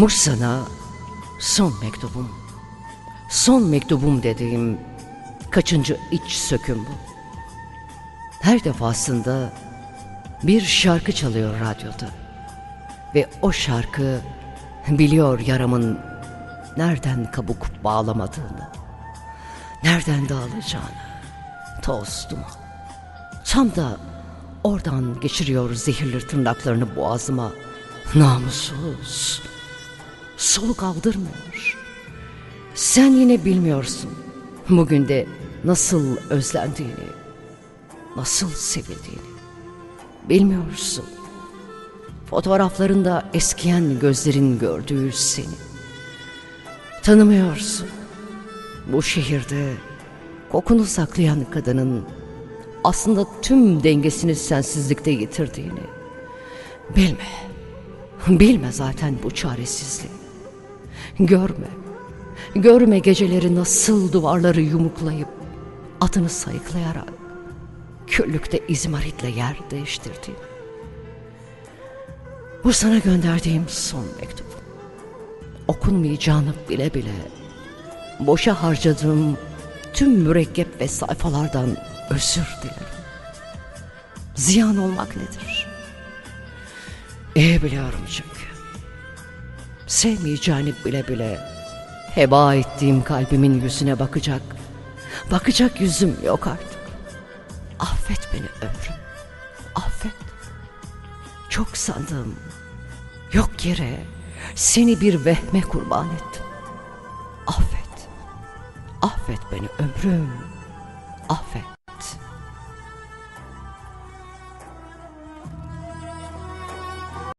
Bu sana son mektubum. Son mektubum dediğim kaçıncı iç söküm bu. Her defasında bir şarkı çalıyor radyoda. Ve o şarkı biliyor yaramın nereden kabuk bağlamadığını, nereden dağılacağını, tostum. Tam da oradan geçiriyor zehirli tırnaklarını boğazıma. Namussuz. Soluk aldırmıyor. Sen yine bilmiyorsun. Bugün de nasıl özlendiğini, nasıl sevildiğini. Bilmiyorsun. Fotoğraflarında eskiyen gözlerin gördüğü seni. Tanımıyorsun. Bu şehirde kokunu saklayan kadının aslında tüm dengesini sensizlikte yitirdiğini. Bilme. Bilme zaten bu çaresizliği. Görme. Görme geceleri nasıl duvarları yumuklayıp adını sayıklayarak küllükte izmaritle yer değiştirdiğini. Bu sana gönderdiğim son mektup. Okunmayacağını bile bile boşa harcadığım tüm mürekkep ve sayfalardan özür dilerim. Ziyan olmak nedir? İyi biliyorum çünkü. Sevmeyeceğini bile bile heba ettiğim kalbimin yüzüne bakacak, bakacak yüzüm yok artık. Affet beni ömrüm, affet. Çok sandım, yok yere seni bir vehme kurban ettim. Affet, affet beni ömrüm, affet.